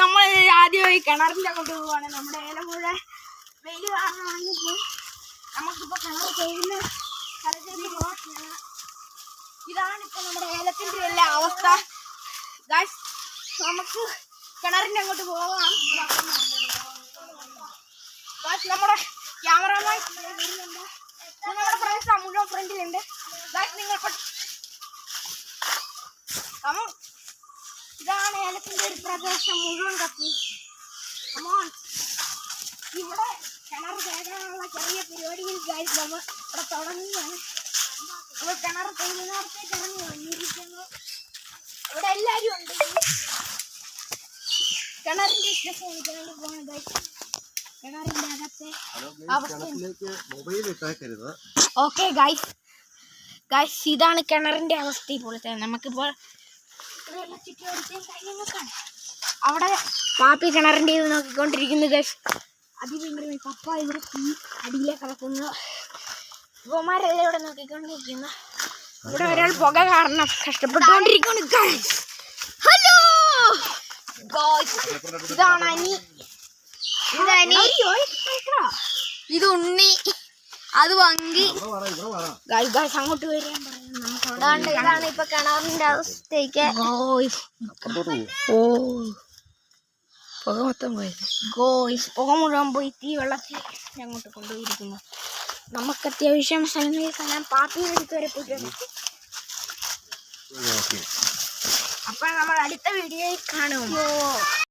നമ്മൾ ആദ്യമായി കിണറിന്റെ അങ്ങോട്ട് പോവാണ്. നമ്മുടെ ഏലം മുഴുവൻ വെയിൽ കാരണം ഉണങ്ങിപ്പോയി നമുക്കിപ്പോ കിണർ ചെയ്യുന്ന സ്ഥലത്തേക്ക് പോവാണ്. ഇതാണ് നമ്മുടെ ഏലത്തിന്റെ എല്ലാ അവസ്ഥ. ഗായ്സ് നമുക്ക് കിണറിന്റെ അങ്ങോട്ട് പോവാം. ഗായ്സ് നമ്മുടെ ക്യാമറമാൻ നമ്മുടെ ഫ്രണ്ട്സ് മുഴുവൻ ഫ്രണ്ടിലുണ്ട്. ഗായ്സ് നിങ്ങൾ കമോൺ ഏലത്തിന്റെ ഒരു പ്രദേശം മുഴുവൻ കത്തി. കമോൺ ഇവിടെ കിണർ കേൾക്കാനുള്ള ചെറിയ ഗായ്സ് നമ്മൾ ഇവിടെ തുടങ്ങുകയാണ്. നമ്മൾ കിണർ തൊഴിലുറത്തേക്ക് ഇറങ്ങി വന്നിരിക്കുന്നു. ഇവിടെ എല്ലാവരും ഉണ്ട്. കിണറിന്റെ ഇഷ്ടം പോകണം ഗായ്സ് കിണറിന്റെ അകത്തെ അവസ്ഥ ഓക്കെ ഗൈസ് ഗൈസ് ഇതാണ് കിണറിന്റെ അവസ്ഥ ഇപ്പോഴത്തെ നമുക്കിപ്പോൾ അവിടെ പാപ്പി കിണറിന്റെ ഇത് നോക്കിക്കൊണ്ടിരിക്കുന്നു ഗസ് അതിഭയങ്കരമായി പപ്പ ഇവിടെ തീ അടിയിലെ കിടക്കുന്നു. ഇവന്മാരെല്ലാം ഇവിടെ നോക്കിക്കൊണ്ടിരിക്കുന്നു. ഇവിടെ ഒരാൾ പുക കാരണം കഷ്ടപ്പെട്ടുകൊണ്ടിരിക്കുന്നു ഗൈസ് ഹലോ ഇതാണ് അനി. ഇതനി ഇത് ഉണ്ണി. അത് വങ്കി. അങ്ങോട്ട് വരാൻ പറയാം നമുക്ക് അവിടെ അതുകൊണ്ട് ഇതാണ് ഇപ്പൊ കിണറിന്റെ അവസ്ഥയ്ക്ക്. ഓ പുക മൊത്തം പോയത് ഗോയ്സ് പുക മുഴുവൻ പോയി തീ വെള്ളത്തിൽ അങ്ങോട്ട് കൊണ്ടുപോയിരിക്കുന്നു. നമുക്ക് അത്യാവശ്യം സ്ഥലങ്ങളിൽ കാണാൻ പാപ്പിയുടെ അടുത്ത് വരെ പോയിട്ടുണ്ട് അപ്പൊ അപ്പോൾ നമ്മൾ അടുത്ത വീഡിയോയിൽ കാണും.